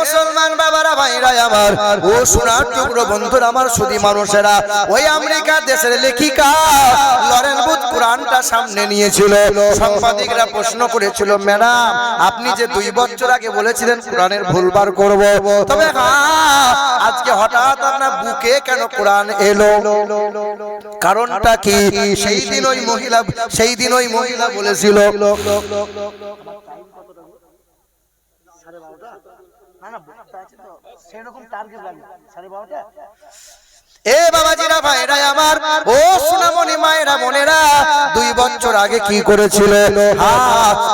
মুসলমান বাবারা, ভাইরা আমার, ও সোনার টুকরো বন্ধুরা আমার সুদী মানুষেরা, ওই আমেরিকা দেশের লেখিকা লরেন বুথ কোরআনটা সামনে নিয়েছিল। সাংবাদিকরা প্রশ্ন করেছিল, ম্যাডাম, আপনি যে দুই বছর আগে বলেছিলেন কোরআনের ভুলবার করব, তবে আজকে হঠাৎ আপনার বুকে কেন কোরআন এলো? কারণটা কি? সেই দিন ওই মহিলা, সেই দিন ওই মহিলা বলেছিল সেরকম টার্গেট লাগবে সাড়ে বারোটা এ বাবাজিরা ভাইরা আমার, ও সোনামণি মায়েরা মনেরা দুই বছর আগে কি করেছিল?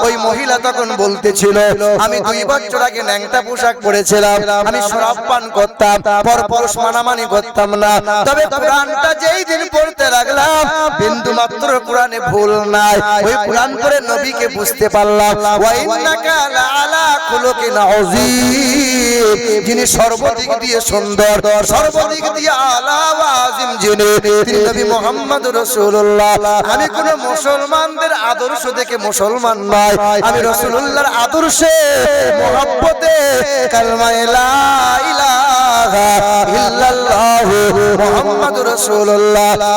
ওই মহিলা তখন বলতেছিল, আমি দুই বছর আগে ন্যাংটা পোশাক পরেছিলাম, আমি শরাব পান করতাম পর পুরুষ মানামানি করতাম না। তবে কোরআনটা যেই দিন পড়তে লাগলাম, বিন্দু মাত্র কোরআনে ভুল নাই। ওই কোরআন পড়ে নবীকে বুঝতে পারলাম, ওয়া ইন্নাকা লাআলা খুলুকিন আযীম। যিনি সর্বদিক দিয়ে সুন্দর, সর্বদিক দিয়ে আলা আজিম যিনি তিনি নবী মুহাম্মদ আমি কোন মুসলমানদের আদর্শ দেখে মুসলমান আমি আদর্শে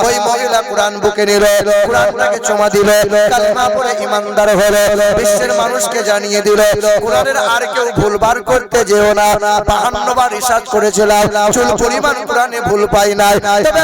ওই মহিলা কোরআন বুকে নিল দিল, কালেমা পড়ে বিশ্বের মানুষকে জানিয়ে দিল, কোরআনের আর কেউ ভুলবার করতে যেও না। 52 বার রিসার্চ করেছিলাম, চুল পরিমাণ কোরআনে ভুল পাই নাই। নাই তবে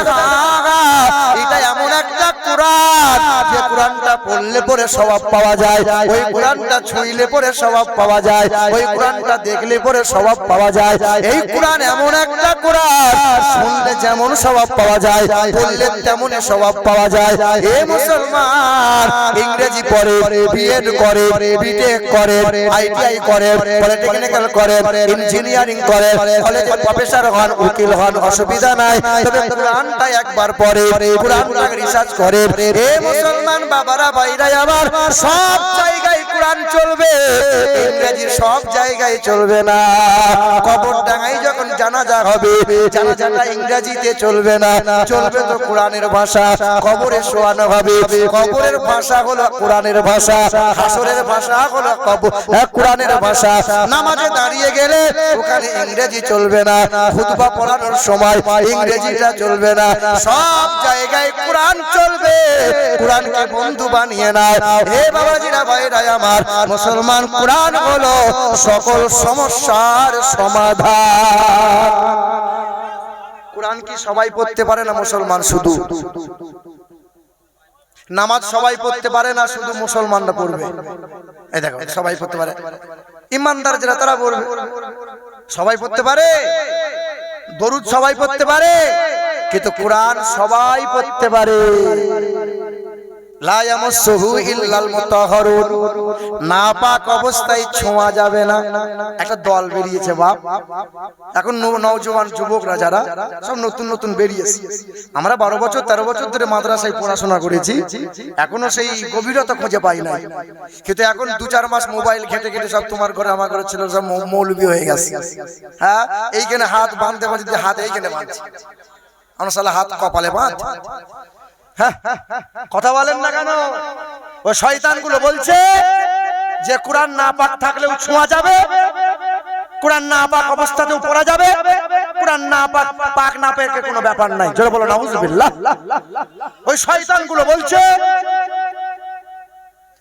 এটা এমন একটা কোরআন যে কোরআনটা পড়লে পরে স্বভাব পাওয়া যায় ওই কোরআনটা ছুঁইলে পরে স্বভাব পাওয়া যায় ওই কোরআনটা দেখলে পরে স্বভাব পাওয়া যায়। এই কোরআন এমন একটা কোরআন শুনলে যেমন স্বভাব পাওয়া যায় বললে তেমন স্বভাব পাওয়া যায়। এ মুসলমান ইংরেজি পড়ে বিএড করে বিটেক করে আইটিআই করে পলিটেকনিক্যাল করে ইঞ্জিনিয়ারিং করে কলেজে প্রফেসর হন উকিল হন অসুবিধা নাই। কোরআনটা একবার পড়ে কোরআনটাকে রিসার্চ করে। এ মুসলমান বাবারা ভাইরা আবার সব জায়গায় কোরআন চলবে ইংরেজি সব জায়গায় চলবে না। কবর ডাঙাই যখন জানাজা হবে জানাজাটা ইংরেজিতে চলবে না। চলবে তো কোরআনের ভাষা কবরে শোয়ানো হবে। কবরের ভাষা হলো কোরআনের ভাষা হাসরের ভাষা হলো কবর হ্যাঁ, কোরআনের ভাষা। নামাজে দাঁড়িয়ে গেলে ওখানে ইংরেজি চলবে না। খুতবা পড়ানোর সময় ইংরেজিটা চলবে না। সব জায়গায় কোরআন চলবে। কোরআনকে বন্ধু বানিয়ে নাও। হে বাবাজিরা ভাইরা মুসলমান কোরআন হলো সকল সমস্যার সমাধান। কোরআন কি সবাই পড়তে পারে না মুসলমান শুধু? নামাজ সবাই পড়তে পারে না শুধু মুসলমানরা পড়বে? এই দেখো, সবাই পড়তে পারে। ইমানদার যারা, তারা পড়বে সবাই পড়তে পারে? দরুদ সবাই পড়তে পারে? কিন্তু কোরআন সবাই পড়তে পারে। মুতাহহারুন নাপাক অবস্থায় ছোঁয়া যাবে না। একটা দল বেরিয়েছে বাপ। এখন নৌ- সব নতুন নতুন বেরিয়েছে। আমরা বারো বছর, তেরো বছর ধরে মাদ্রাসায় পড়াশোনা করেছি। এখনও সেই গভীরতা খুঁজে পাই না কিন্তু এখন দু, চার মাস মোবাইল ঘেটে ঘেটে সব তোমার ঘরে, আমার ঘরে ছিল, সব মৌলবি হয়ে গেছে। হ্যাঁ? এইখানে হাত বাঁধতে বাঁধতে, হাত এইখানে বাঁধছে। আমরা সালা হাত কপালে বাঁধ কথা বলেন না কেন? ও শয়তানগুলো বলছে যে কোরআন না পাক থাকলেও ছোঁয়া যাবে, কোরআন না পাক অবস্থাতেও পড়া যাবে, কোরআন না পাক পাক না পেয়ে কোনো ব্যাপার নাই। জোরে বলো নাউজুবিল্লাহ। ওই শয়তানগুলো বলছে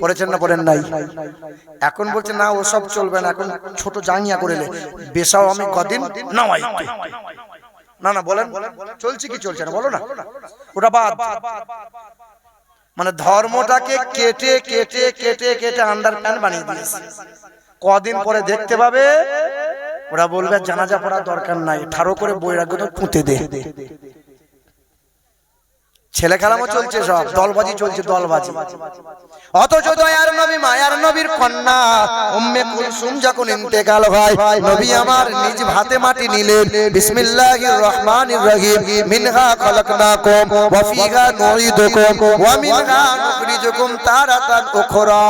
পড়েছেন না পড়েন নাই? এখন বলছে না ওসব চলবে না এখন ছোট জাঙ্গিয়া করে লে বেশাও আমি কদিন নাওয়াইতু না না বলেন চলছে কি চলছে না বলো না। ওটা বাদ। মানে ধর্মটাকে কেটে কেটে কেটে কেটে আন্ডার প্যান্ট বানিয়ে দিয়েছে। কদিন পরে দেখতে পাবে ওরা বলবে জানাজা পড়ার দরকার নাই ঠারো করে বৈরাগ্য তো পুঁতে দে। ছেলে খেলামও চলছে সব, দলবাজি চলছে, দলবাজি। অথচ দয়ার নবী, মায়ার নবীর কন্যা, উম্মে কুলসুম যখন ইন্তেকাল হয়, নবী আমার নিজ হাতে মাটি নিলেন। বিসমিল্লাহির রহমানির রহিম। মিনহা খলাকনাকুম ওয়া ফিহা নুঈদুকুম ওয়া মিনহা নুখরিজুকুম তারাতান উখরা।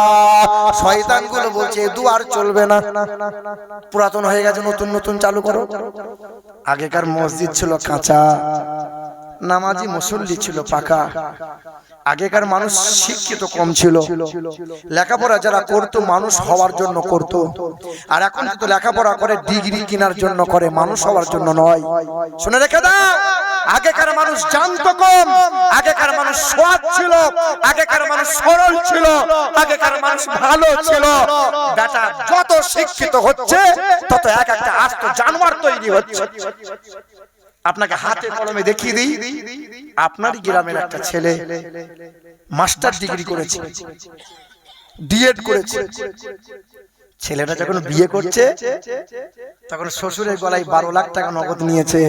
শয়তানগুলো বলছে দুয়ার চলবে না। পুরাতন হয়ে গেছে, নতুন নতুন চালু করো। আগেকার মসজিদ ছিল কাঁচা। নামাজি মুসল্লি ছিল পাকা। আগেকার মানুষ শিক্ষিত কম ছিল। লেখাপড়া যারা করত, মানুষ হওয়ার জন্য করত। আর এখন কিন্তু লেখাপড়া করে, ডিগ্রি কেনার জন্য করে, মানুষ হওয়ার জন্য নয়। শুনে রেখে দাও, আগেকার মানুষ জানতো কম, আগেকার মানুষ সৎ ছিল, আগেকার মানুষ সরল ছিল, আগেকার মানুষ ভালো ছিল। বেটা যত শিক্ষিত হচ্ছে, তত এক একটা আস্ত জানোয়ার তৈরি হচ্ছে। আপনাকে হাতে কলমে দেখিয়ে দিই। আপনার গ্রামের একটা ছেলে মাস্টার ডিগ্রি করেছে। ডিএড করেছে। ছেলেটা যখন বিয়ে করছে তখন শ্বশুরের গলায় বারো লাখ টাকা নগদ নিয়েছে।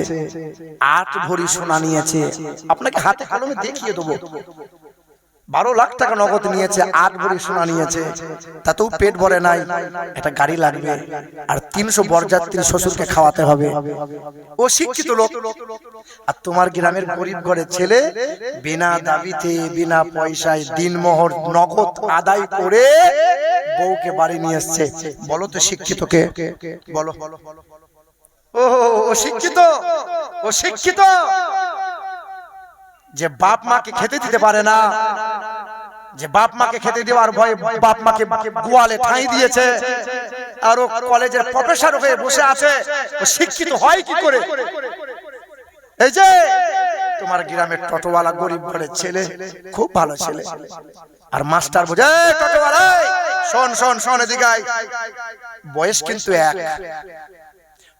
আট ভরি সোনা নিয়েছে। আপনাকে হাতে কলমে দেখিয়ে দেবো। বারো লাখ টাকা নগদ নিয়েছে, আট ভরি সোনা নিয়েছে। তাতেও পেট ভরে নাই, একটা গাড়ি লাগবে, আর তিনশো বরযাত্রী শ্বশুরকে খাওয়াতে হবে। ও শিক্ষিত লোক। আর তোমার গ্রামের গরিব ঘরের ছেলে বিনা দাবিতে, বিনা পয়সায় দিনমোহর নগদ আদায় করে বউকে বাড়ি নিয়ে এসছে। বলো তো শিক্ষিত কে বলো। ও শিক্ষিত ও শিক্ষিত যে বাপ মাকে খেতে দিতে পারে না, যে বাপ মাকে খেতে দেওয়ার ভয়ে বাপ মাকে গোয়ালে ঠাঁই দিয়েছে, আর ও কলেজের প্রফেসর হয়ে বসে আছে, ও শিক্ষিত হয় কি করে? এই যে, তোমার গ্রামের টোটোওয়ালা গরিব ঘরের ছেলে, খুব ভালো ছেলে। আর মাস্টার বোঝে, "এই টোটোওয়ালা শোন শোন শোন এদিকে আয়।" বয়স কিন্তু এক।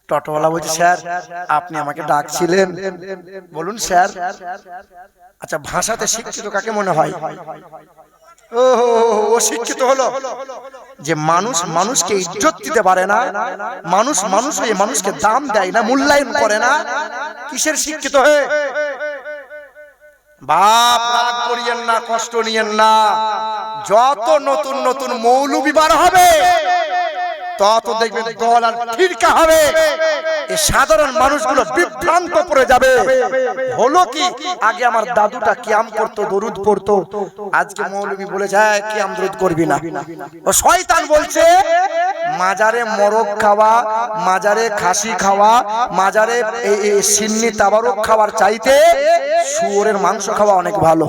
টোটোওয়ালা বলছে, স্যার, আপনি আমাকে ডাকছিলেন। বলুন, স্যার আচ্ছা ভাষাতে শিক্ষিত কাকে মনে হয়? শিক্ষিত হলো। যে মানুষ মানুষকে ইজ্জত দিতে পারে না, মানুষ মানুষ মানুষকে দাম দেয় না, মূল্যায়ন করে না, কিসের শিক্ষিত বাপ না, কষ্ট নিয়েন না। যত নতুন নতুন মৌলবি বার হবে তত দেখবেন দল আর ফিরকা হবে। এই সাধারণ মানুষগুলো বিভ্রান্ত পড়ে যাবে। হলো কি? আগে আমার দাদুটা কিয়াম করতো, দরুদ পড়তো। আজকে মৌলবি বলে যায় কিয়াম দরুদ করবি না। ও শয়তান বলছে, মাজারে মরক খাওয়া, মাজারে খাসি খাওয়া, মাজারে সিন্নি তাবারক খাওয়ার চাইতে শুয়োরের মাংস খাওয়া অনেক ভালো।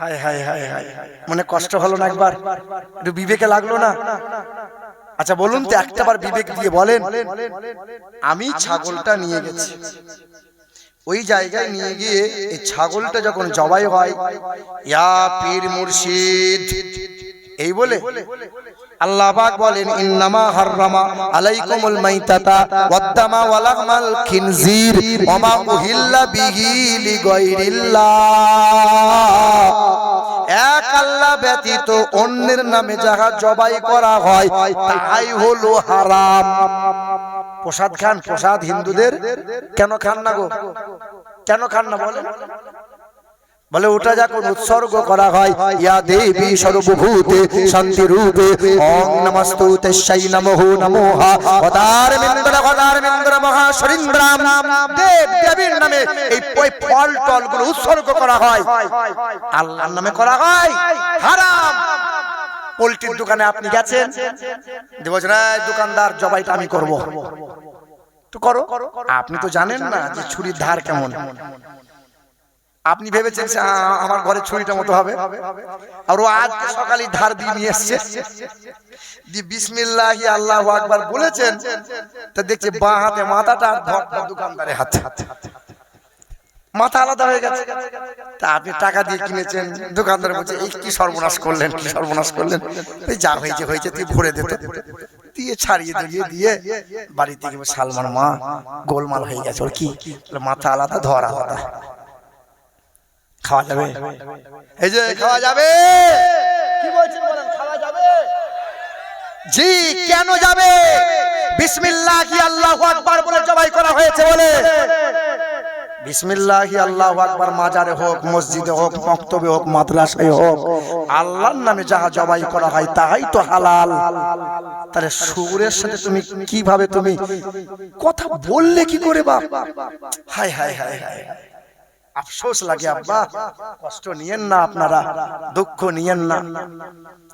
হায় হায় হায় মনে কষ্ট হলো না একবার? একটু বিবেকে লাগল না? আচ্ছা বলুন তো একটাবার বিবেক দিয়ে বলেন। আমি ছাগলটা নিয়ে গেছি। ওই জায়গায় নিয়ে গিয়ে এই ছাগলটা যখন জবাই হয় ইয়া পীর মুর্শিদ। এই বলে? আল্লাহ পাক বলেন ইন্নামা হাররামা আলাইকুমুল মাইতাতা ওয়াদ্দামা ওয়া লাহমাল খিনজির ওয়া মা উহিল্লা বিহি লিগাইরিল্লাহ। ব্যতীত অন্যের নামে যাহা জবাই করা হয় তাই হলো হারাম। প্রসাদ খান, প্রসাদ হিন্দুদের? কেন খান না গো? কেন খান না বলে বলে ওটা যখন উৎসর্গ করা হয় ইয়া দেবী সর্বভূতে শান্তি রূপে ওম নমস্তুতে সেই নমঃ নমোহা। হদার মিন্দ্র হদার মিন্দ্র মহা সরিন্দ্রাম দেব দেবীর নামে এই ওই ফল টলগুলো উৎসর্গ করা হয়। আল্লাহর নামে করা হয়। হারাম। পোল্ট্রির দোকানে আপনি গেছেন। যে বলছেন "এই দোকানদার জবাইটা আমি করব। তো করো। আপনি তো জানেন না যে ছুরির ধার কেমন। আপনি ভেবেছেন যে, আমার ঘরে ছুরিটা মতো হবে। আর ও আজ সকালে ধার দিয়ে নিয়ে এসছে। দি বিসমিল্লাহি আল্লাহু আকবার বলেছেন তা দেখছে বাঁ হাতে মাথাটা আর ধরটা দোকানদারের হাতে। মাথা আলাদা হয়ে গেছে। তা আপনি টাকা দিয়ে কিনেছেন। দোকানদার বলছে এই কি সর্বনাশ করলেন কি সর্বনাশ করলেন? এই যা হয়েছে হয়েছে তুই ভরে দে। দিয়ে ছাড়িয়ে দিয়ে দিয়ে বাড়িতে সালমান মা গোলমাল হয়ে গেছে। ওর কি? মাথা আলাদা ধর আলাদা। খাওয়া যাবে। এই যে খাওয়া যাবে। কি বলছেন বলেন খাওয়া যাবে? জি কেন যাবে? বিসমিল্লাহ কি আল্লাহু আকবার বলে জবাই করা হয়েছে বলে। বিসমিল্লাহি আল্লাহ আকবার মাজারে হোক মসজিদে হোক মক্তবে হোক মাদ্রাসায় হোক আল্লাহর নামে যাহা জবাই করা হয় তাহাই তো হালাল। তাহলে সুরের সাথে তুমি কীভাবে তুমি কথা বললে কি করে বাপ? হাই হাই হাই হাই আফসোস লাগে আব্বা। কষ্ট নিয়েন না আপনারা দুঃখ নিয়েন না।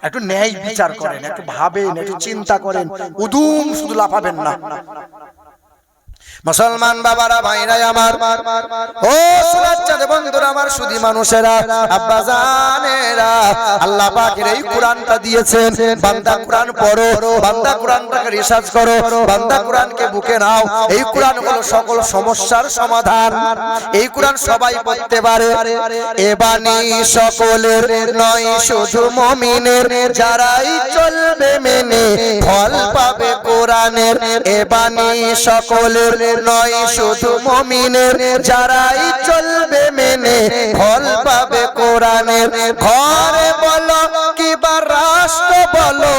একটু ন্যায় বিচার করেন একটু ভাবেন একটু চিন্তা করেন। উদুম শুধু লাফাবেন না। মুসলমান বাবারা ভাইরা আমার। ও সুরাজ্জাদ বন্ধুরা, আমার সুধী মানুষেরা আব্বা জানেরা আল্লাহ পাকের এই কোরআনটা দিয়েছেন। বান্দা কোরআন পড়ো, বান্দা কোরআনটাকে রিসার্চ করো, বান্দা কোরআনকে বুকে নাও। এই কোরআন হলো সকল সমস্যার সমাধান। এই কোরআন সবাই পড়তে পারে। এ বাণী সকলের নয়, শুধু মমিনের। যারাই চলবে মেনে, ফল পাবে কোরআনের। বাণী সকলের নয়, শুধু মমিনের। যারাই চলবে মেনে, ফল পাবে কোরআনের। ঘরে বলো কিবা রাষ্ট্র বলো।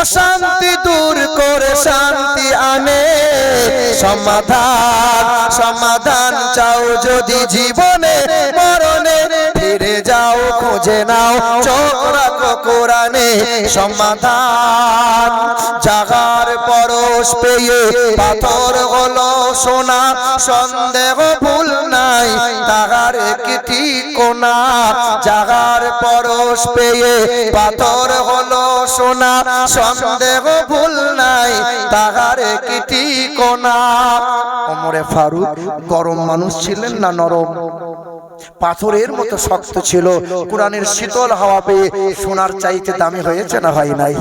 অশান্তি দূর করে শান্তি আনে। সমাধান সমাধান চাও যদি জীবনে। মরণে যাও খুঁজে নাও, চোখ রাখো কোরআনে সমাধান। জাগার পরশ পেয়ে পাথর হলো সোনা, সন্দেহ ভুল নাই, তাহার একটি কোনা জাগার পরশ পেয়ে পাথর হলো সোনা, সন্দেহ ভুল নাই, তাহার একটি কোনা ওমরে ফারুক, গরম মানুষ ছিলেন না নরম? পাথরের মতো শক্ত ছিল কোরআনের শীতল হাওয়া পেয়ে সোনার চাইতে দামি হয়েছে না হয় নাই।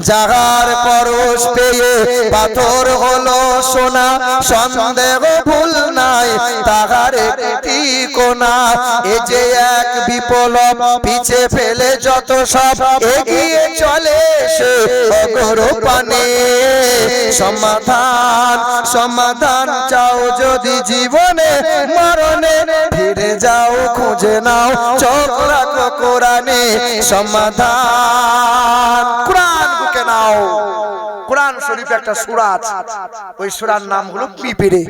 জাগার পরশ পেয়ে পাথর হলো সোনা সন্দেহ ভুল নাই তাহার একটি কোনা। এ যে এক বিপ্লব পিছে ফেলে যত সব এগিয়ে চলে সে অগর পানে সমাধান সমাধান চাও যদি জীবনে মরণে ফিরে যাও খুঁজে নাও, চোখ রাখো কোরআনে সমাধান। কোরআন বুকে নাও। কোরআন শরীফ একটা সূরা আছে। ওই সূরার নাম হলো পিপিরে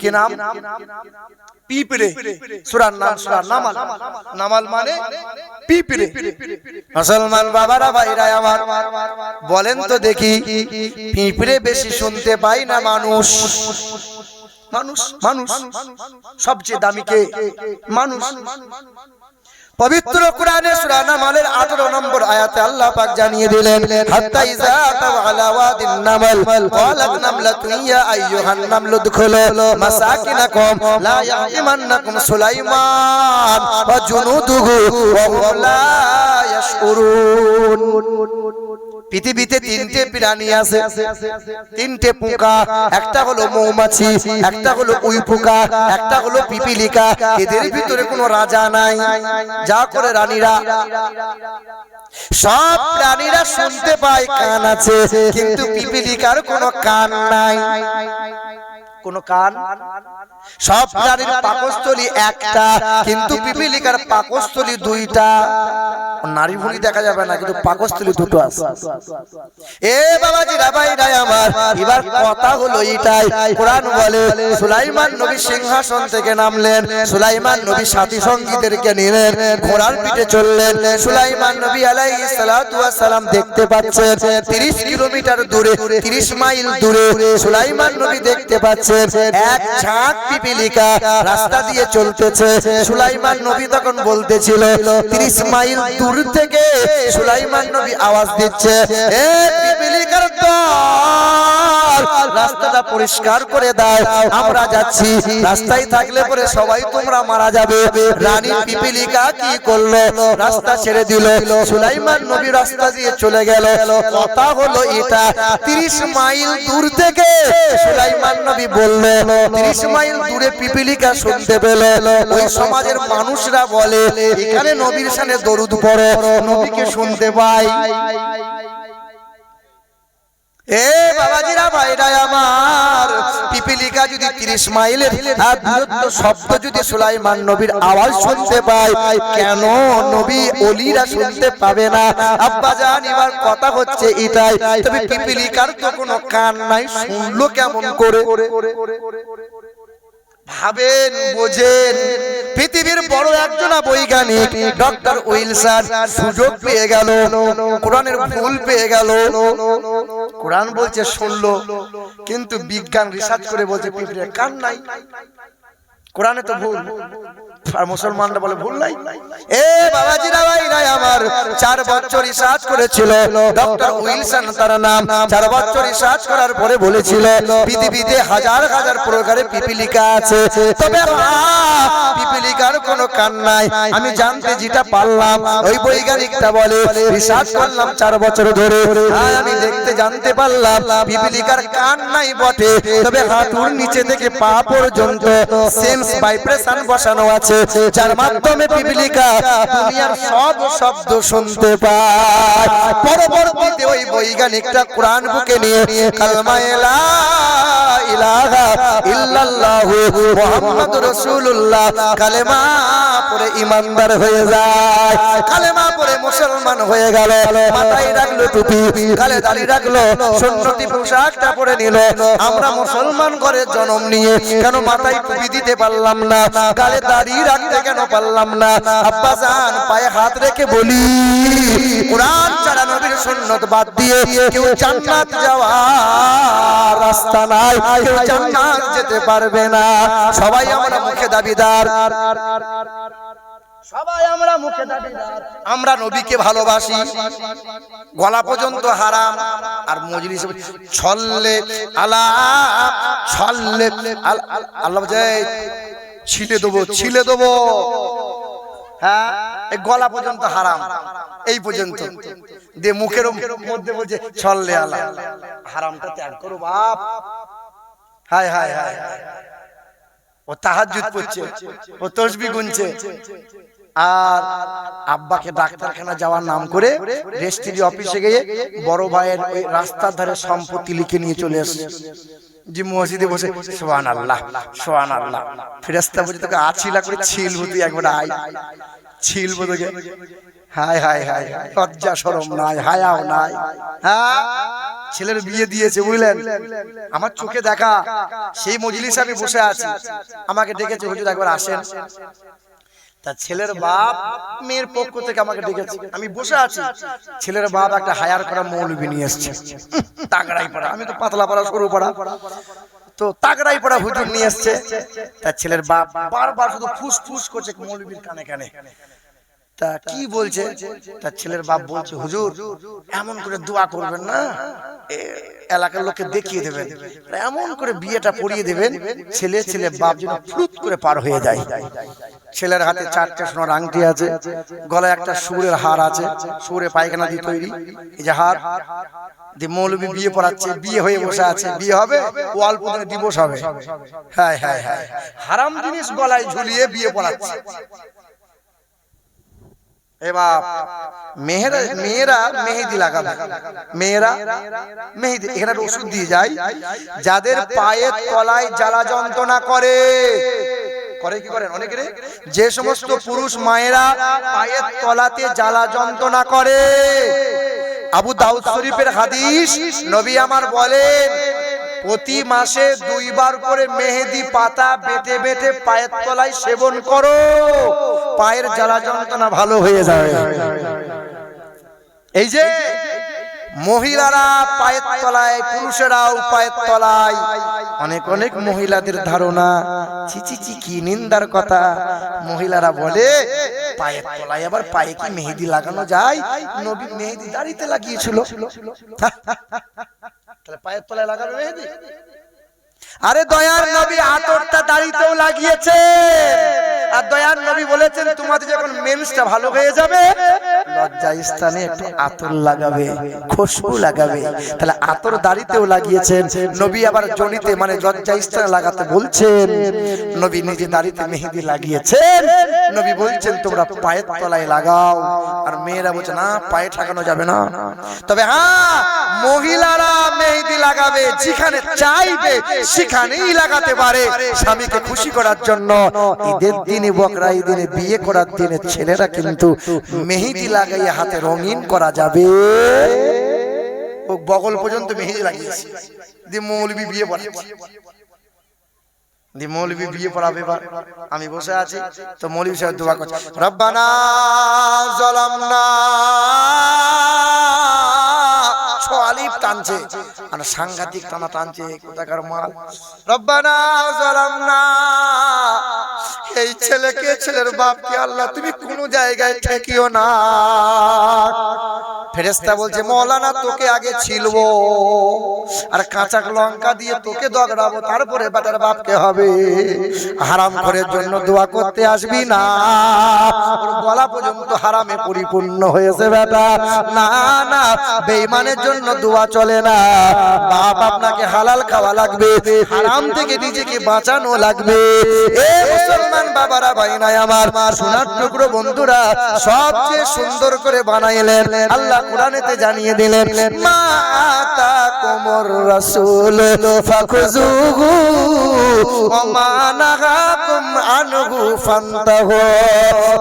কি নাম? পিঁপড়ে। সূরার নাম সূরা নামাল। নামাল মানে পিঁপড়ে। মুসলমান বাবারা, ভাইরা আমার, বলেন তো দেখি, পিঁপড়ে বেশি শুনতে পাই না মানুষ? মানুষ মানুষ সবচেয়ে দামি কে মানুষ। পবিত্র কোরআনে সূরা নামালের 18 নম্বর আয়াতে আল্লাহ পাক জানিয়ে দিলেন হাত্তা ইজা তাও আলা ওয়াদিন নামাল ক্বালাত নামলাতু ইয়া আইয়ুহান নামলু দুখুলু মাসাকিনাকুম লা ইয়াহতিমান্নাকুম সুলাইমান ওয়া জুনুদুহু ওয়া হুম লা ইয়াশউরুন পৃথিবীতে তিনটে প্রাণী আছে তিনটে পোকা একটা হলো মৌমাছি একটা হলো উই পোকা একটা হলো পিপিলিকা। এদের ভিতরে কোনো রাজা নাই যা করে রানীরা। সব প্রাণীরা শুনতে পায় কান আছে কিন্তু পিপিলিকার কোনো কান নাই। কোন কান? সব প্রাণীর পাকস্থলী একটা কিন্তু পিপিলিকার পাকস্থলী দুইটা। নারী ভুলি দেখা যাবে না কিন্তু পাকস্থলী দুটো আছে। এ বাবাজি রাবাই রাই আমার এবার কথা হলো এটাই কোরআন বলে সুলাইমান নবী সিংহাসন থেকে নামলেন সুলাইমান নবী সাথী সঙ্গীদেরকে নিলেন ঘোড়ার পিঠে চললেন। সুলাইমান নবী আলাইহিস সালাতু ওয়াস সালাম দেখতে পাচ্ছেন 30 কিলোমিটার দূরে 30 মাইল দূরে সুলাইমান নবী দেখতে পাচ্ছেন। এক ঝাঁক পিপিলিকা সুলাইমান নবী তখন বলতেছিল 30 মাইল দূর থেকে সুলাইমান নবী আওয়াজ দিচ্ছে। দল রাস্তাটা পরিষ্কার করে দাও। আমরা যাচ্ছি। রাস্তায় থাকলে পরে সবাই তোমরা মারা যাবে। রানী পিপিলিকা কি করল? রাস্তা ছেড়ে দিল। সুলাইমান নবী রাস্তা দিয়ে চলে গেল। কথা হলো এটা 30 মাইল দূর থেকে সুলাইমান নবী বললেন 30 মাইল দূরে পিপিলিকা শুনতে পেল। ওই সমাজের মানুষরা বলে, এখানে নবীর সামনে দরুদ পড়ো, নবীকে শুনতে পাই। এ বাবাজিরা ভাইরা আমার। পিপিলি পিপিলিকা যদি তিরিশ মাইলের দূরত্ব শব্দ যদি সুলাইমান আওয়াজ শুনতে কেন নবী শুনতে পাবে না? কথা হচ্ছে এটাই। তবে পিপিলিকার তো কোনো কান নাই, শুনলো কেমন করে? ভাবেন, বোঝেন। পৃথিবীর বড় একজনা বৈজ্ঞানিক, ডক্টর উইলসন, সুযোগ পেয়ে গেল, কোরআনের ভুল পেয়ে গেল। কোরআন বলছে শুনলো। কিন্তু বিজ্ঞান রিসার্চ করে বলছে পিঁপড়ে কান নাই। কোরআনে তো ভুল। আর মুসলমানরা বলে ভুল নাই। এ বাবাজিরা ভাইরাই আমার। চার বছর রিসার্চ করেছিল। ডক্টর উইলসন তার নাম। চার বছর রিসার্চ করার পরে বলেছিল পৃথিবীতে হাজার হাজার প্রকারের পিপিলিকা আছে। তবে হ্যাঁ, পিপিলিকার কোনো কান নাই। আমি জানতে যেটা পারলাম ওই বৈজ্ঞানিকটা বলে রিসার্চ করলাম চার বছর ধরে। আর আমি দেখতে জানতে পারলাম পিপিলিকার কান নাই বটে। তবে হাঁটুর নিচে থেকে পা পর্যন্ত সেন্স ভাইব্রেশন বসানো আছে, যার মাধ্যমে পিপিলিকা দুনিয়ার সব শব্দ শুনতে পায়। পরবর্তীতে ওই বৈজ্ঞানিকটা কোরআন বুকে নিয়ে কালমা ইলাহা ইল্লাল্লাহু মুহাম্মাদুর রাসূলুল্লাহ কালেমা পড়ে ইমানদার হয়ে যায়। কালেমা পড়ে মুসলমান হয়ে গেল, মাথায় রাখল টুপি, গালে দাড়ি রাখল সুন্নতি পোশাকটা পরে নিল। আমরা মুসলমান ঘরে জন্ম নিয়ে কেন মাথায় টুপি দিতে পারলাম না, গালে দাড়ি রাখতে কেন পারলাম না? আব্বা জান, পায়ে হাত রেখে বলি, কোরআন ছাড়া নবীর সুন্নত বাদ দিয়ে কেউ জান্নাত যাওয়ার রাস্তা নাই, কেউ জান্নাত যেতে পারবে না। সবাই আমরা মুখে দাবিদার। আমরা নবীকে ভালোবাসি। গলা পর্যন্ত হারাম। আর মজলিস ছল্লে আলা, ছল্লে আল- আল- আল্লাহ ছিলে দেবো ছিলে দেবো। হ্যাঁ এই গলা পর্যন্ত হারাম। এই পর্যন্ত। দিয়ে মুখের মধ্যে বলছে, ছল্লে আলা। হারামটা ত্যাগ করো বাপ। হায় হায় হায় হায়। ও তাহাজ্জুদ পড়ছে। ও তসবি গুনছে। আর আব্বাকে ডাক্তারখানা যাওয়ার নাম করে রেস্ট্রি অফিসে গিয়ে বড় ভাইয়ের ওই রাস্তার ধারে সম্পত্তি লিখে নিয়ে চলে এসছে। জি মসজিদে বসে সোহান আল্লাহ সোহান আল্লাহ ফেরেস্তা বলছে, তোকে আছিলা করে ছিল তুই একবার আয়। ছিল তোকে হায় হায় হায়। লজ্জা সরম নাই, হায়াও নাই। হ্যাঁ? ছেলের বিয়ে দিয়েছে, বুঝলেন? আমার চোখে দেখা, সেই মজলিসে আমি বসে আছি। আমাকে ডেকেছে, হুজুর, একবার আসেন। তা ছেলের বাপ মেয়ের পক্ষ থেকে আমাকে ডেকেছে। আমি বসে আছি। ছেলের বাপ একটা হায়ার করা মৌলবি নিয়ে এসছে। তাগড়াই পড়া। আমি তো পাতলা পড়া সরু পড়া। তো তাগড়াই পড়া হুজুর নিয়ে এসছে। তার ছেলের বাপ বারবার শুধু ফুস ফুস করছে মৌলবীর কানে কানে। তা কি বলছে? তার ছেলের বাপ বলছে হুজুর এমন করে দোয়া করবেন না? এলাকার লোককে দেখিয়ে দেবেন। এমন করে বিয়েটা পড়িয়ে দেবেন ছেলে ছেলে বাপ যেন ফুট করে পার হয়ে যায়। ছেলের হাতে চারটে সোনার আংটি আছে গলায় একটা সুরের হার আছে সুরে পায়খানা দিয়ে তৈরি। এই যে হার দিয়ে মৌলবী বিয়ে পড়াচ্ছে বিয়ে হয়ে বসে আছে বিয়ে হবে? ও অল্প দিনে দিবস হবে। হ্যাঁ হ্যাঁ হ্যাঁ। হারাম জিনিস গলায় ঝুলিয়ে বিয়ে পড়াচ্ছে। এবার মেয়েরা মেহেদি লাগাবে। মেয়েরা মেহেদি, এখানে ওষুধ দিয়ে যায় যাদের পায়ের তলায় জ্বালা যন্ত্রণা করে করে কি করেন যে সমস্ত পুরুষ মায়েরা পায়ের তলাতে জ্বালা যন্ত্রণা করে। আবু দাউদ শরীফের হাদিস নবী আমার বলেন প্রতি মাসে দুইবার করে মেহেদি পাতা বেটে বেটে পায়ের তলায় সেবন করো। পায়ের জ্বালা যন্ত্রণা ভালো হয়ে যাবে এই যে মহিলারা পায়ের তলায়, পুরুষেরাও পায়ের তলায়, অনেক অনেক মহিলাদের ধারণা চিচি চি কি নিন্দার কথা। মহিলারা বলে, পায়ের তলায় আবার পায়ে কি মেহেদি লাগানো যায়? নবী মেহেদি দাড়িতে লাগিয়েছিল। তাহলে পায়ের তলায় লাগানো মেহেদি? আরে দয়ার নবী আতরটা দাড়িতেও লাগিয়েছে। আর দয়ার নবী বলেছেন, তোমাদের যখন মেন্সটা ভালো হয়ে যাবে, লজ্জা স্থানে একটু আতর লাগাবে, খুশবু লাগাবে। তাহলে আতর দাড়িতেও লাগিয়েছেন। নবী আবার জনিতে মানে লজ্জা স্থানে লাগাতে বলছেন, নবী নিজে দাড়িতে মেহেদি লাগিয়েছেন। নবী বলছেন, তোমরা পায়ের তলায় লাগাও। আর মেয়েরা বলছে, না, পায়ে ঠাকানো যাবে না। তবে হ্যাঁ মহিলারা মেহেদি লাগাবে, যেখানে চাইবে সেখানেই লাগাতে পারে স্বামীকে খুশি করার জন্য। ঈদের দিনে, বকরা দিনে বিয়ে করার দিনে ছেলেরা কিন্তু মেহেদি লাগাইয়ে হাতে রঙিন করা যাবে। ও বগল পর্যন্ত মেহেদি লাগিয়েছে। দিয়ে মৌলবি বিয়ে পড়াচ্ছে। দিয়ে মৌলবি বিয়ে পড়াবে এবার। আমি বসে আছি, তো মৌলবি সাহেব দোয়া করছে। রব্বানা জলামনা ছোয়ালিপ টানছে। আর সাংঘাতিক টানা টানছে, কোথাকার মাল? রব্বানা জলামনা, এই ছেলেকে, ছেলের বাপকে আল্লাহ, তুমি কোন জায়গায় ঠেকিও না। ফেরেস্তা বলছে, মৌলানা, তোকে আগে ছিলবো আর কাঁচা লঙ্কা দিয়ে তোকে দগড়াবো, তারপরে বেটার বাপকে হবে। হারাম করার জন্য দোয়া করতে আসবি না। গলা পর্যন্ত হারামে পরিপূর্ণ হয়েছে বেটা না না, বেঈমানের জন্য দোয়া চলে না। বাপ আপনাকে হালাল খাওয়া লাগবে, হারাম থেকে নিজেকে বাঁচানো লাগবে। এ মুসলমান বাবারা ভাই নাই আমার, সোনার টুকরো বন্ধুরা, সবচেয়ে সুন্দর করে বানাইলেন। আল্লাহ কোরআনেতে জানিয়ে দিলেন মাতা কোমর রাসূল ফাখুজুহু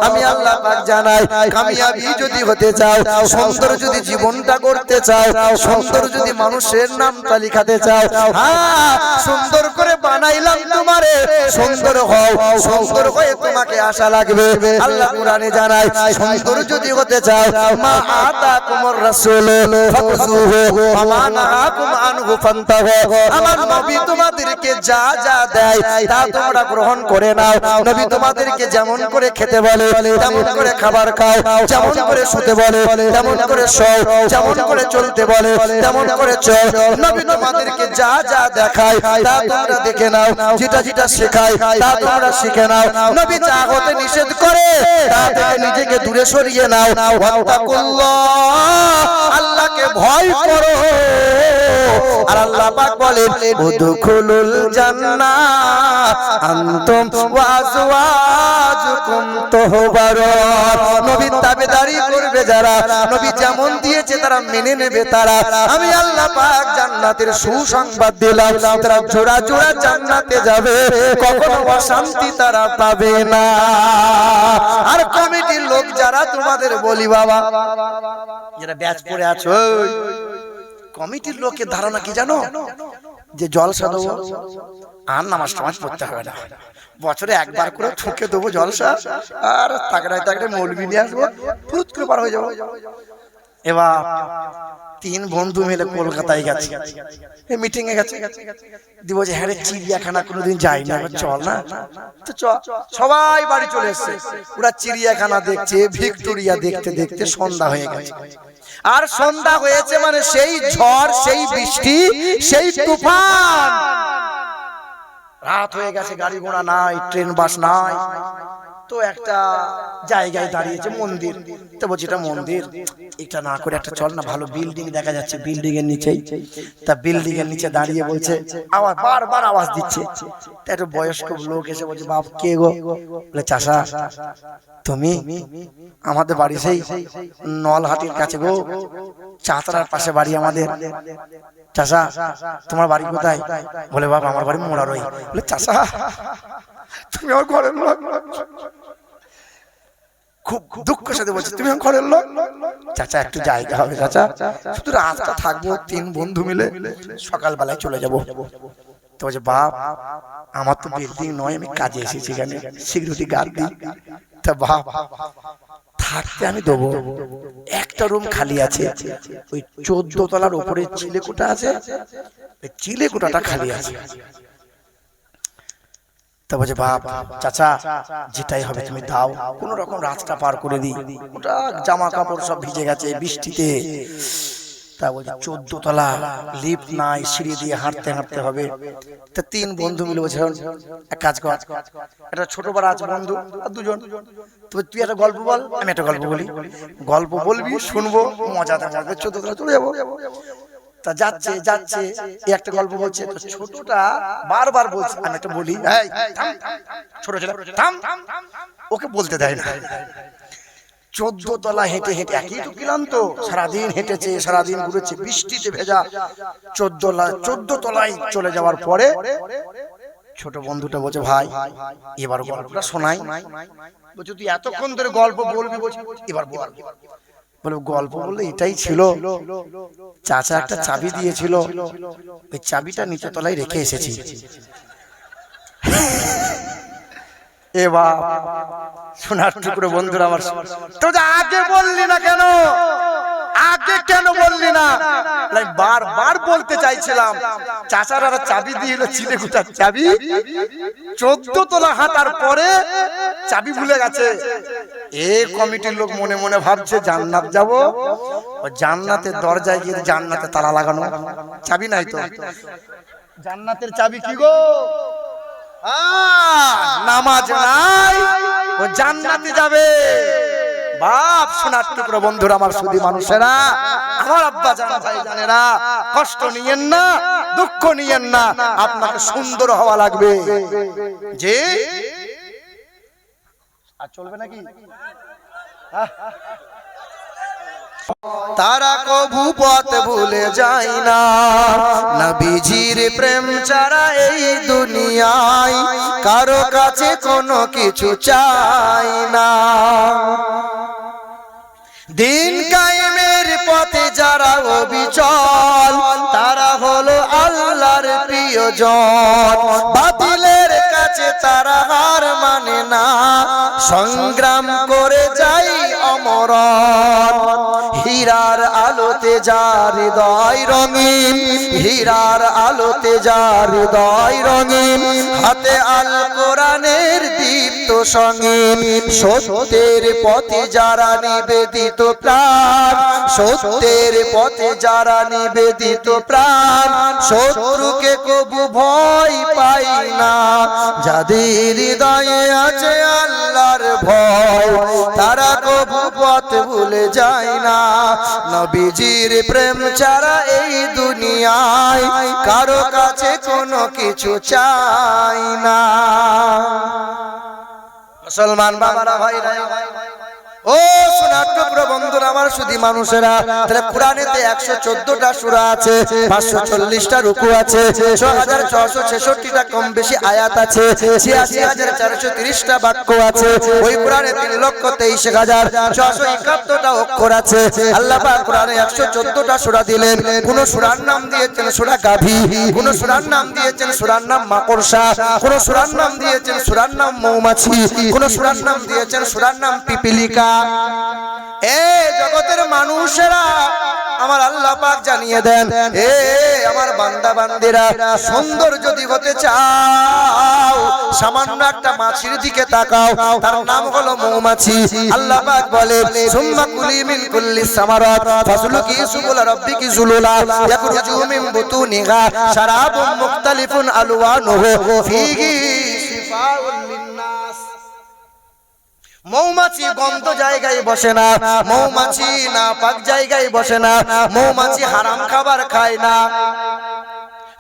আমি আল্লাহ জানাই, কামিয়াবি যদি হতে চাও সুন্দর যদি জীবনটা করতে চাও সুন্দর যদি মানুষের নাম তালিকাতে চাও হ্যাঁ সুন্দর করে বানাইলাম তোমারে, সুন্দর হও, সুন্দর হয়ে তোমাকে আশা লাগবে। আল্লাহ কোরআনে জানাই সুন্দর যদি হতে চাও, মা আতা কুমর রাসূল ফাকুজুহু আমা নাহাকুম আনহু, ফান্তাহু। আমার নবী তোমাদেরকে যা যা দেয়, তা তোমরা গ্রহণ করে নাও। নবী তোমাদেরকে যেমন করে খেতে বলে, তেমন করে খাবার খাও, যেমন করে শুতে বলে, তেমন করে শোও, যেমন করে চলতে বলে তেমন করে চল। নবী তোমাদেরকে যা যা দেখায় তা তোমরা দেখে নাও যেটা যেটা শেখায় তা তোমরা শিখে নাও নবী যা হতে নিষেধ করে তা থেকে নিজেকে দূরে সরিয়ে নাও ওয়াত্তাকুল্লাহ আল্লাহকে ভয় করো। আর আল্লাহ পাক বলেন, উদখুলুল জান্নাহ আনতুম ওয়া আজওয়াজুকুম তুহবারুন নবীর তাবেদারি করবে যারা, নবী যেমন দিয়েছে তারা মেনে নেবে তারা। আমি আল্লাহ পাক জান্নাতের সুসংবাদ দিলাম তারা জোড়া জোড়া জান্নাতে যাবে, কখনো অশান্তি তারা পাবে না। আর কমিটির লোক যারা তোমাদের বলি বাবা, যারা ব্যাচ পড়ে আছো কমিটির লোকের ধারণা কি জানো? যে জলসা দেবো আর নামাজ টামাজ পড়তে হবে না। বছরে একবার করে দেবো জলসা, আর তাকড়ায় তাকড়ায় মৌলবি নিয়ে আসব ফুরুত করে পার হয়ে যাব। এবার তিন বন্ধু মিলে কলকাতায় গেছে। মিটিং এ গেছে। দিব যে হ্যাঁ চিড়িয়াখানা কোনোদিন যাই না চল না। তো সবাই বাড়ি চলে এসছে। ওরা চিড়িয়াখানা দেখছে, ভিক্টোরিয়া দেখতে দেখতে সন্ধ্যা হয়ে গেছে। আর সন্ধ্যা হয়েছে মানে সেই ঝড়, সেই বৃষ্টি, সেই তুফান। রাত হয়ে গেছে, গাড়ি ঘোড়া নাই, ট্রেন, বাস নাই। তো একটা জায়গায় দাঁড়িয়েছে মন্দির। তো বলছি, এটা মন্দির। এটা না করে একটা চল না, ভালো বিল্ডিং দেখা যাচ্ছে বিল্ডিং এর নিচেই। তা বিল্ডিং এর নিচে দাঁড়িয়ে বলছে আওয়াজ বারবার আওয়াজ দিচ্ছে। তা একটা বয়স্ক লোক এসে বলছে, বাপ, কে গো? বলে, চাষা, তুমি আমাদের বাড়ি সেই নলহাটির কাছে গো। চাতরার পাশে বাড়ি আমাদের। চাষা, তোমার বাড়ি কোথায়? বলে বাবা আমার বাড়ি মোড়ারই। বলে, চাষা, তুমি আমার ঘরের লোক। খুব দুঃখ সাথে বলছে তুমি ঘরের লোক? চাচা একটু জায়গা হবে চাচা। শুধু রাতটা থাকব তিন বন্ধু মিলে সকালবেলায় চলে যাব। তো বলছে বাপ আমার তো বিল্ডিং নয় আমি কাজে এসেছি এখানে। সিকিউরিটি গার্ড দিই। তা বাপ থাকতে আমি দেবো। একটা রুম খালি আছে। ওই চোদ্দ তলার উপরে চিলেকোটা আছে? ওই চিলেকোটাটা খালি আছে। তা বলছে, বাপ, চাচা, যেটাই হবে তুমি দাও। কোন রকম রাতটা পার করে দিই। ওটা জামা কাপড় সব ভিজে গেছে বৃষ্টিতে। তা বলছে, চোদ্দ তলা লিফট নাই, সিঁড়ি দিয়ে হাঁটতে হাঁটতে হবে। তা তিন বন্ধু মিলে বলছে এক কাজ কর। একটা ছোট বড় আছে বন্ধু আর দুজন। তো তুই একটা গল্প বল, আমি একটা গল্প বলি। গল্প বলবি, শুনব, মজা চোদ্দ তলা চলে যাব। তা যাচ্ছে যাচ্ছে একটা গল্প বলছে তো ছোটটা বারবার বলছে আমি একটা বলি "এই, থাম, ছোট থাম ওকে বলতে দেয় না। চোদ্দ তলা হেঁটে হেঁটে একই তো ক্লান্ত সারাদিন হেঁটেছে সারাদিন ঘুরেছে বৃষ্টিতে ভেজা চোদ্দ চোদ্দ তলায় চলে যাওয়ার পরে ছোট বন্ধুটা বলছে ভাই এবার গল্পটা শোনাই। বলছে তুই এতক্ষণ ধরে গল্প বলবি বলছি। এবার বল। বলে গল্প বললে এটাই ছিল। চাচা একটা চাবি দিয়েছিল। ওই চাবিটা নিচে তলায় রেখে এসেছি। এবার সোনার বন্ধুরা তো আগে বললি না কেন? আগে কেন বললি না? বারবার বলতে চাইছিলাম চাবি চাবি। চোদ্দ তোলা হাঁটার পরে চাবি ভুলে গেছে। এ কমিটির লোক মনে মনে ভাবছে, জান্নাত যাব। ও জান্নাতের দরজায় গিয়ে জান্নাতে তালা লাগানো। চাবি নাই তো। জান্নাতের চাবি কি গো? নামাজ নাই, ও জান্নাতে যাবে। বাপ, সোনার টুকরো বন্ধুরা আমার সুদি মানুষেরা, আমার আব্বা জান, ভাই জানেরা, কষ্ট নিয়েন না, দুঃখ নিয়েন না, আপনাকে সুন্দর হওয়া লাগবে। যে? আর চলবে নাকি? তারা কবু পথ ভুলে যায় না। নবীজির প্রেম ছাড়া এই দুনিয়ায় কারও কাছে কোনো কিছু চাই না। দিন কায়েমের পথে যারা অবিচল, তারা হলো আল্লাহর প্রিয়জন। বাতিলের কাছে তারা হার মানে না। সংগ্রাম করে যাই অমর হীরার আলোতে যার হৃদয় রঙিন, হীরার আলোতে যার হৃদয় রঙিন, হাতে আল কোরআনের দীপ্ত সঙ্গীন, সত্যের পথে যারা নিবেদিত প্রাণ, সত্যের পথে যারা নিবেদিত প্রাণ, শত্রুকে কবু ভয় পাই না, যাদের হৃদয়ে আছে আল্লাহর ভয়, তারা পথ ভুলে যায় না। নবীজির প্রেম ছাড়া এই দুনিয়ায় কারও কাছে কোনো কিছু চাই না। মুসলমান বাবারা, ভাইরা ও সোনার টুকরো বন্ধুরা আমার শুধু মানুষেরা, তাহলে কোরআনেতে একশো চোদ্দটা সুরা আছে, পাঁচশো চল্লিশটা রুকু আছে ছ হাজার ছশো ছেষট্টিটা কম বেশি আয়াত আছে, ছিয়াশি হাজার চারশো তিরিশটা বাক্য আছে, ওই কোরআনে তিন লক্ষ তেইশ হাজার ছশো একাত্তরটা অক্ষর আছে। আল্লাহ কোরআনে একশো চোদ্দটা সুরা দিলেন। কোন সুরার নাম দিয়েছেন সুরা গাভী, কোন সুরার নাম দিয়েছেন সুরার নাম মাকড়সা, কোন সুরার নাম দিয়েছেন সুরার নাম মৌমাছি, কোন সুরার নাম দিয়েছেন সুরার নাম পিপিলিকা জগতের মানুষেরা আমার আল্লাহ পাক জানিয়ে দেন, এ আমার বান্দা বান্দিরা, সুন্দর যদি হতে চাও, সামান্য একটা মাছির দিকে তাকাও, তার নাম হলো মৌমাছি। আল্লাহ পাক বলে, সুম্মা কুলি মিন কুল্লি সামারাত ফাসলুকি সুবুল রাব্বিকি জুলুলা, ইয়াখরুজু মিন বুতুনিহা শারাবুম মুখতালিফুন আলওয়ানুহু, ফীহি শিফাউন লিন্নাস। মৌমাছি গন্ধ জায়গায় বসে না, মৌমাছি না পাক জায়গায় বসে না, মৌমাছি হারাম খাবার খায় না।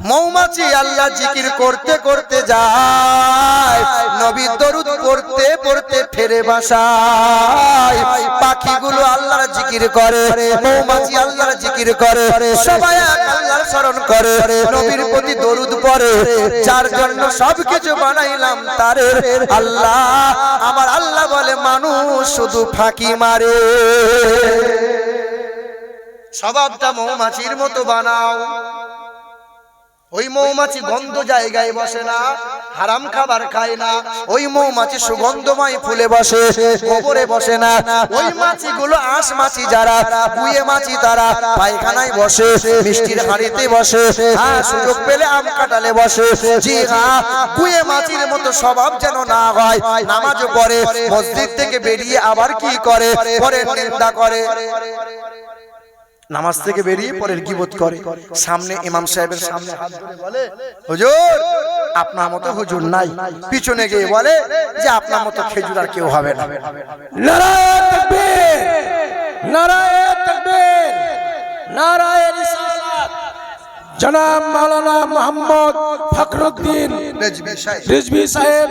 মৌমাছি আল্লাহ জিকির করতে করতে যায়, নবী দরুদ পড়তে পড়তে ফেরে বাসায়। পাখিগুলো আল্লাহর জিকির করে, মৌমাছি আল্লাহর জিকির করে, সবাই আল্লাহর স্মরণ করে, নবীর প্রতি দরুদ পড়ে, যার জন্য সবকিছু বানাইলাম তারে। আল্লাহ, আমার আল্লাহ বলে, মানুষ শুধু ফাঁকি মারে। স্বভাবটা মৌমাছির মতো বানাও। ওই মৌমাছি গন্ধ জায়গায় বসে না, হারাম খাবার খায় না। ওই মৌমাছি সুগন্ধময় ফুলে বসে গোবরে বসে না। ওই মাছিগুলো আঁশ মাছি যারা, বুয়ে মাছি তারা পায়খানায় বসে, মিষ্টির হাড়িতে বসে হ্যাঁ সুযোগ পেলে আম কাটালে বসে। জি হ্যাঁ বুয়ে মাছির মতো স্বভাব যেন না হয় নামাজও পড়ে, মসজিদ থেকে বেরিয়ে আবার কি করে? পরে নিন্দা করে। নামাজ থেকে বেরিয়ে পরের গিবত করে। সামনে ইমাম সাহেবের সামনে। হাত ধরে বলে হুজুর আপনার মতো হুজুর নাই। পিছনে গিয়ে বলে যে আপনার মতো খেজুর আর কেউ হবে না। নারায়ণ তকবীর নারায়ণ তকবীর নারায়ণ রিসালাত। জনাব মাওলানা মোহাম্মদ ফখরুদ্দিন সাহেব। রিজভি সাহেব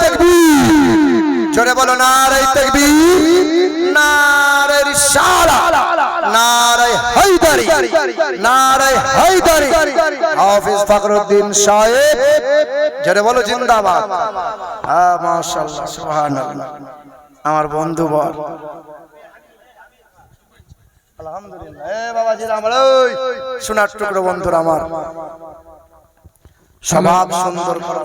তাকবীর। জোরে বলো নারাই তাকবীর নারাই রিসালা হায়দারি হায়দারি। হাফিজ ফখরুদ্দিন সাহেব, জোরে বলো, জিন্দাবাদ। হ্যাঁ মাশাআল্লাহ, সুবহানাল্লাহ। আমার বন্ধু বল। আলহামদুলিল্লাহ। এ বাবাজি আমার ওই সোনার টুকরো বন্ধুরা আমার। স্বভাব সুন্দর করা।